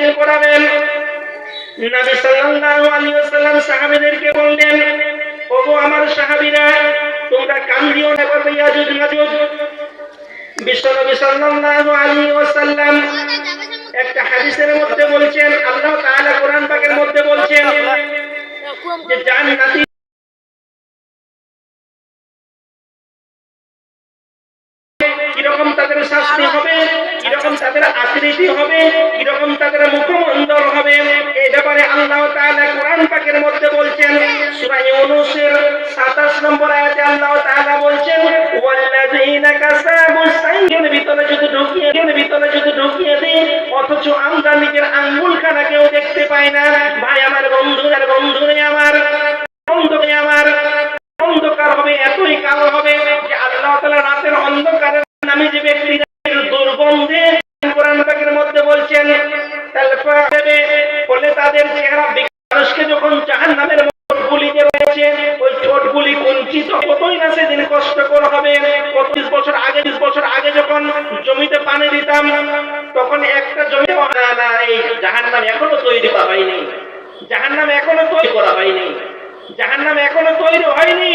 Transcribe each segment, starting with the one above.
জিকির করাবেন নবী সাল্লাল্লাহু আলাইহি ওয়াসাল্লাম সাহাবীদেরকে বললেন, ওগো আমার সাহাবীরা, তোমরা কান দিও না বাবা ইয়াজুজ মাজুজ বিশ্বনবী সাল্লাল্লাহু আলাইহি ওয়াসাল্লাম একটা হাদিসের মধ্যে বলছেন, আল্লাহ তাআলা কোরআন পাকের মধ্যে বলছেন যে, জান্নাতি কীরকম তাদের শাস্তি হবে, কীরকম তাদের আকৃতি হবে কীরকম তাদের মুখমণ্ডল হবে এই ব্যাপারে আল্লাহ তাআলা কোরআন পাকের মধ্যে বলছেন, সূরা ইউনূসের 27 নম্বর আয়াতে আল্লাহ তাআলা বলছেন এতই কালো হবে যে আল্লাহ তাআলা রাতের নামে যে দুর্গন্ধে মধ্যে বলছেন দেবে বলে তাদের চেহারা মানুষকে যখন জাহান্নামের ঠোঁটগুলি যে রয়েছে ওই ঠোঁটগুলি কুঞ্চিত কতই না সেদিন কষ্টকর হবে। পঁচিশ বছর আগে বিশ বছর আগে যখন জমিতে পানি দিতাম, তখন একটা জমি না না, এই জাহান্নাম এখনও তৈরি করা হয়নি। জাহান্নাম এখনও তৈরি করা হয়নি। জাহান নাম এখনও তৈরি হয়নি।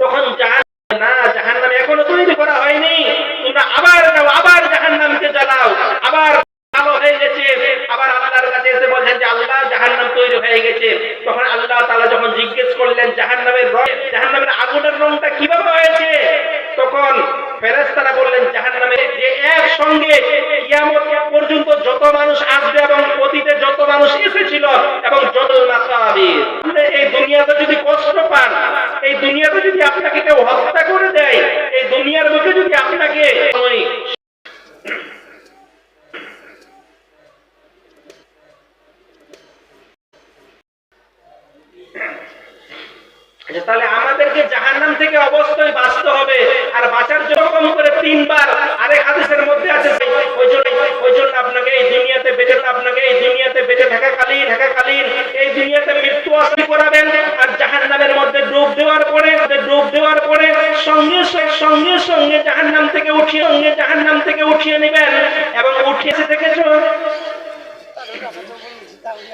তখন জাহান না জাহান্নাম এখনও তৈরি করা হয়নি তোমরা আবার যাও আবার জাহান্নামকে জ্বালাও আবার ভালো হয়ে গেছে আবার আল্লাহর কাছে এসে বলছেন যে আল্লাহ জাহান্নাম তৈরি হয়ে গেছে তখন আল্লাহ তাআলা যখন জিজ্ঞেস জাহান নামের রং, জাহান্নামের আগুনের রংটা কীভাবে হয়েছে? তখন ফেরেস্তারা বললেন জাহান নামে যে একসঙ্গে ইয়ামত পর্যন্ত যত মানুষ আসবে এবং অতীতে যত মানুষ এসেছিল এবং যত মাকাবির এই দুনিয়াতে যদি কষ্ট পান এই দুনিয়াতে যদি আপনাকে কেউ হত্যা করে দেয় এই দুনিয়ার বুকে যদি আপনাকে ওই আচ্ছা, তাহলে আমাদেরকে জাহান্নাম থেকে অবশ্যই বাঁচতে হবে। আর বাঁচার জন্য কম করে তিনবার আরেক হাদিসের মধ্যে আছে, ওই জন্য ওই জন্য আপনাকে এই দুনিয়াতে বেঁচে, আপনাকে এই দুনিয়াতে বেঁচে থাকাকালীন থাকাকালীন এই দুনিয়াতে মৃত্যু আসি করাবেন আর জাহান্নামের মধ্যে ডুব দেওয়ার পরে ডুব দেওয়ার পরে সঙ্গে সঙ্গে সঙ্গে সঙ্গে জাহান্নাম থেকে উঠিয়ে, সঙ্গে জাহান্নাম থেকে উঠিয়ে নেবেন।